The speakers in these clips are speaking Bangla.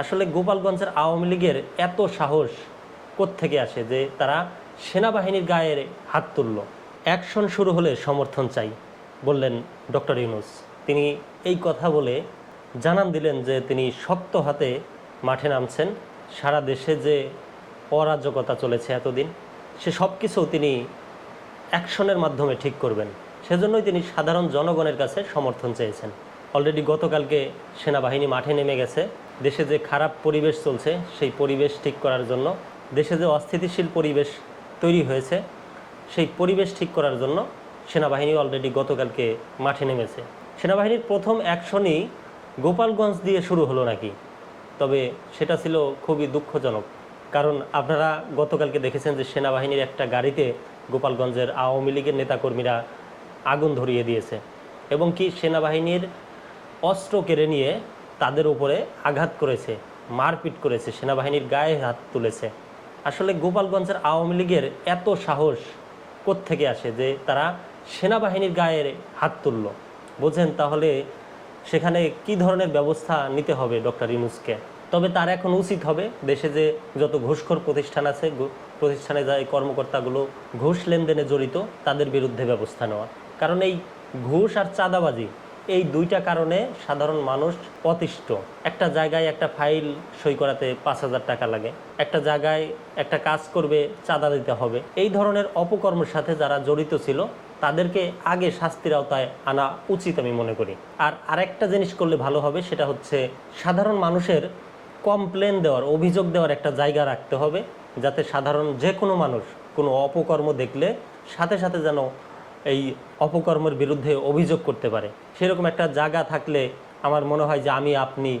আসলে গোপালগঞ্জের আওয়ামী লীগের এত সাহস থেকে আসে যে তারা সেনাবাহিনীর গায়ে হাত তুলল? অ্যাকশন শুরু হলে সমর্থন চাই, বললেন ডক্টর ইউনুস। তিনি এই কথা বলে জানান দিলেন যে তিনি শক্ত হাতে মাঠে নামছেন। সারা দেশে যে অরাজকতা চলেছে এতদিন, সে সব কিছু তিনি অ্যাকশনের মাধ্যমে ঠিক করবেন। সেজন্যই তিনি সাধারণ জনগণের কাছে সমর্থন চেয়েছেন। অলরেডি গতকালকে সেনাবাহিনী মাঠে নেমে গেছে। দেশে যে খারাপ পরিবেশ চলছে, সেই পরিবেশ ঠিক করার জন্য, দেশে যে অস্থিতিশীল পরিবেশ তৈরি হয়েছে, সেই পরিবেশ ঠিক করার জন্য সেনাবাহিনী অলরেডি গতকালকে মাঠে নেমেছে। সেনাবাহিনীর প্রথম অ্যাকশনই গোপালগঞ্জ দিয়ে শুরু হলো নাকি? তবে সেটা ছিল খুবই দুঃখজনক। কারণ আপনারা গতকালকে দেখেছেন যে সেনাবাহিনীর একটা গাড়িতে গোপালগঞ্জের আওয়ামী লীগের নেতাকর্মীরা আগুন ধরিয়ে দিয়েছে। এবং কি সেনাবাহিনীর অস্ত্র কেড়ে নিয়ে তাদের উপরে আঘাত করেছে, মারপিট করেছে, সেনাবাহিনীর গায়ে হাত তুলেছে। আসলে গোপালগঞ্জের আওয়ামী লীগের এত সাহস থেকে আসে যে তারা সেনাবাহিনীর গায়ে হাত তুলল? বোঝেন তাহলে সেখানে কি ধরনের ব্যবস্থা নিতে হবে ডক্টর ইউনুসকে? তবে তার এখন উচিত হবে দেশে যে যত ঘুষখোর প্রতিষ্ঠান আছে প্রতিষ্ঠানে যায় কর্মকর্তাগুলো ঘুষ লেনদেনে জড়িত, তাদের বিরুদ্ধে ব্যবস্থা নেওয়া কারণ এই ঘুষ আর চাঁদাবাজি এই দুইটা কারণে সাধারণ মানুষ অতিষ্ঠ। একটা জায়গায় একটা ফাইল সই করাতে পাঁচ হাজার টাকা লাগে, একটা জায়গায় একটা কাজ করবে, চাঁদা দিতে হবে। এই ধরনের অপকর্মের সাথে যারা জড়িত ছিল, তাদেরকে আগে শাস্তির আওতায় আনা উচিত আমি মনে করি। আর আরেকটা জিনিস করলে ভালো হবে, সেটা হচ্ছে সাধারণ মানুষের কমপ্লেন দেওয়ার, অভিযোগ দেওয়ার একটা জায়গা রাখতে হবে, যাতে সাধারণ যে কোনো মানুষ কোনো অপকর্ম দেখলে সাথে সাথে যেন এই অপকর্মের বিরুদ্ধে অভিযোগ করতে পারে। সেরকম একটা জায়গা থাকলে আমার মনে হয় যে আমি, আপনি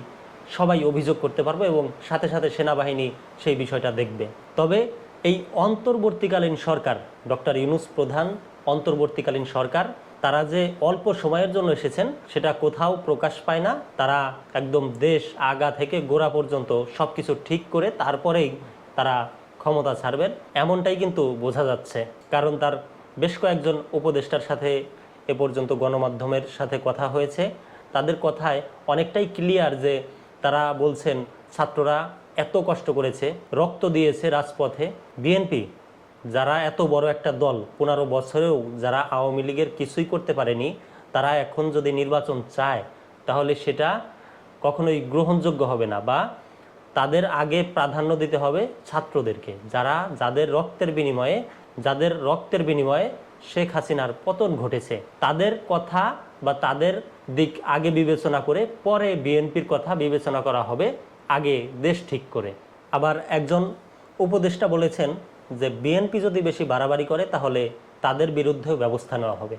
সবাই অভিযোগ করতে পারব এবং সাথে সাথে সেনাবাহিনী সেই বিষয়টা দেখবে। তবে এই অন্তর্বর্তীকালীন সরকার, ডক্টর ইউনুস প্রধান অন্তর্বর্তীকালীন সরকার, তারা যে অল্প সময়ের জন্য এসেছেন, সেটা কোথাও প্রকাশ পায় না। তারা একদম দেশ আগা থেকে গোড়া পর্যন্ত সব কিছু ঠিক করে তারপরেই তারা ক্ষমতা ছাড়বেন। এমনটাই কিন্তু বোঝা যাচ্ছে। কারণ তার বেশ কয়েকজন উপদেষ্টার সাথে এ পর্যন্ত গণমাধ্যমের সাথে কথা হয়েছে। তাদের কথায় অনেকটাই ক্লিয়ার যে তারা বলছেন, ছাত্ররা এত কষ্ট করেছে, রক্ত দিয়েছে রাজপথে। বিএনপি যারা এত বড় একটা দল, পনেরো বছরেও যারা আওয়ামী লীগের কিছুই করতে পারেনি, তারা এখন যদি নির্বাচন চায়, তাহলে সেটা কখনোই গ্রহণযোগ্য হবে না বা তাদের আগে প্রাধান্য দিতে হবে ছাত্রদেরকে, যারা, যাদের রক্তের বিনিময়ে যাদের রক্তের বিনিময়ে শেখ হাসিনার পতন ঘটেছে, তাদের কথা বা তাদের দিক আগে বিবেচনা করে পরে বিএনপির কথা বিবেচনা করা হবে, আগে দেশ ঠিক করে। আবার একজন উপদেষ্টা বলেছেন যে, বিএনপি যদি বেশি বাড়াবাড়ি করে, তাহলে তাদের বিরুদ্ধেও ব্যবস্থা নেওয়া হবে।